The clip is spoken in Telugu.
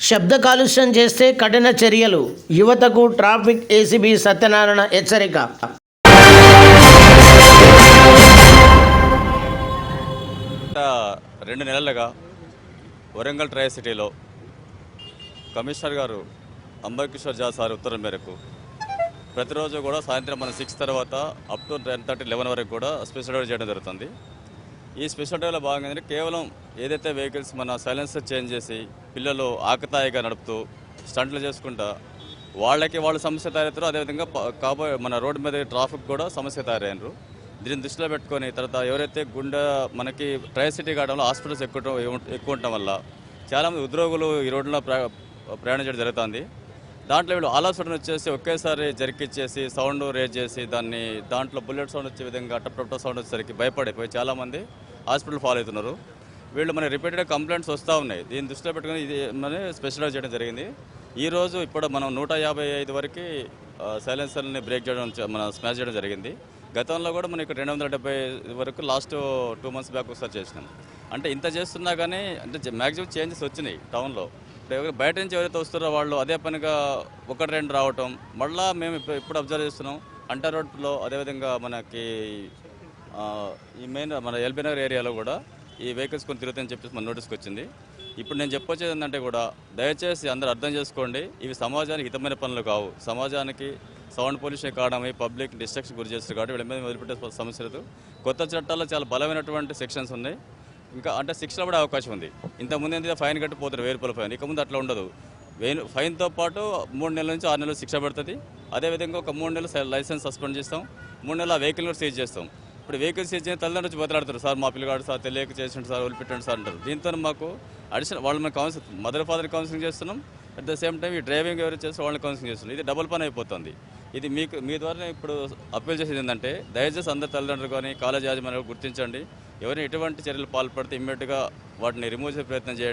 శబ్ద కాలుష్యం చేస్తే కఠిన చర్యలు. యువతకు ట్రాఫిక్ ఏసీబీ సత్యనారాయణ హెచ్చరిక. రెండు నెలలుగా వరంగల్ ట్రై సిటీలో కమిషనర్ గారు అంబకిషోర్ జా సార్ ఉత్తరం మేరకు ప్రతిరోజు కూడా సాయంత్రం మన సిక్స్ తర్వాత up to ten thirty eleven వరకు కూడా స్పెషల్ చేయడం జరుగుతుంది. ఈ స్పెషల్ డ్రైవ్లో భాగంగా ఏంటంటే కేవలం ఏదైతే వెహికల్స్ మన సైలెన్సర్ చేంజ్ చేసి పిల్లలు ఆకతాయిగా నడుపుతూ స్టంట్లు చేసుకుంటా వాళ్ళకి వాళ్ళు సమస్య తయారవుతారు అదేవిధంగా ప- కాబోయే మన రోడ్డు మీద ట్రాఫిక్ కూడా సమస్య తయారయ్యారు. దీన్ని దృష్టిలో పెట్టుకొని తర్వాత ఎవరైతే గుండె మనకి ట్రై సిటీ కావడంలో హాస్పిటల్స్ ఎక్కువ ఎక్కువ ఉండటం వల్ల చాలామంది ఉద్యోగులు ఈ రోడ్లో ప్ర ప్రయాణం చేయడం జరుగుతుంది. దాంట్లో వీళ్ళు ఆలోచన వచ్చేసి ఒకేసారి జరికిచ్చేసి సౌండ్ రేజ్ చేసి దాన్ని దాంట్లో బుల్లెట్ సౌండ్ వచ్చే విధంగా టప్ టప్ సౌండ్ వచ్చేసరికి భయపడిపోయి చాలామంది హాస్పిటల్ ఫాలో అవుతున్నారు. వీళ్ళు మన రిపీటెడ్ కంప్లైంట్స్ వస్తూ ఉన్నాయి. దీన్ని దృష్టిలో పెట్టుకుని ఇది మన స్పెషలైజ్ చేయడం జరిగింది. ఈరోజు ఇప్పుడు మనం నూట యాభై ఐదు వరకు సైలెన్సర్ని బ్రేక్ చేయడం మన స్మాష్ చేయడం జరిగింది. గతంలో కూడా మనం ఇక్కడ రెండు వందల డెబ్బై వరకు లాస్ట్ టూ మంత్స్ బ్యాక్ ఒకసారి చేసినాం. అంటే ఇంత చేస్తున్నా కానీ అంటే మ్యాక్సిమం చేంజెస్ వచ్చినాయి టౌన్లో ఇప్పుడు బయట నుంచి ఎవరైతే వస్తారో వాళ్ళు అదే పనిగా ఒకటి రెండు రావటం మళ్ళీ మేము ఇప్పుడు ఇప్పుడు అబ్జర్వ్ చేస్తున్నాం. అంటర్ రోడ్లో అదేవిధంగా మనకి ఈ మెయిన్ మన ఎల్బీ నగర్ ఏరియాలో కూడా ఈ వెహికల్స్ కొన్ని తిరుగుతాయని చెప్పేసి మన నోటీస్కి వచ్చింది. ఇప్పుడు నేను చెప్పొచ్చేది ఏంటంటే కూడా దయచేసి అందరూ అర్థం చేసుకోండి ఇవి సమాజానికి హితమైన పనులు కావు. సమాజానికి సౌండ్ పొల్యూషన్ కావడమై పబ్లిక్ డిస్ట్రక్షన్ గురి చేస్తారు కాబట్టి వీళ్ళ మీద వదిలిపెట్టే సమస్య లేదు. కొత్త చట్టాల్లో చాలా బలమైనటువంటి సెక్షన్స్ ఉన్నాయి. ఇంకా అంటే శిక్షలు పడే అవకాశం ఉంది. ఇంతకుముందు ఏంటంటే ఫైన్ కట్టిపోతారు వెయ్యి రూపాయల ఫైన్. ఇక ముందు అట్లా ఉండదు. వెయ్యి ఫైన్తో పాటు మూడు నెలల నుంచి ఆరు నెలలు శిక్ష పడుతుంది. అదేవిధంగా ఒక మూడు నెలలు లైసెన్స్ సస్పెండ్ చేస్తాం. మూడు నెలల వెహికల్ కూడా సీజ్ చేస్తాం. ఇప్పుడు వేకెన్సీ ఇచ్చిన చేసిన తల్లిదండ్రులు వచ్చి బతలాడతారు సార్ మా పిల్లగాడు సార్ తెలియక చేసిండు సార్ వదిలిపెట్టండి సార్ అంటారు. దీంతో మాకు అడిషనల్ వాళ్ళు మేము కౌన్సిల్ మదర్ ఫాదర్ కౌన్సిలింగ్ చేస్తున్నాం. అట్ ద సేమ్ టైం ఈ డ్రైవింగ్ ఎవరు చేస్తారు వాళ్ళని కౌన్సిలింగ్ చేస్తున్నాం. ఇది డబుల్ పని అయిపోతుంది. ఇది మీకు మీ ద్వారా ఇప్పుడు అప్పీల్ చేసేది ఏంటంటే దయచేసి అందరు తల్లిదండ్రులు కానీ కాలేజ్ యాజమాన్యాలు గుర్తించండి. ఎవరిని ఎటువంటి చర్యలు పాల్పడితే ఇమ్మీడియట్గా వాటిని రిమూవ్ చేసే ప్రయత్నం చేయండి.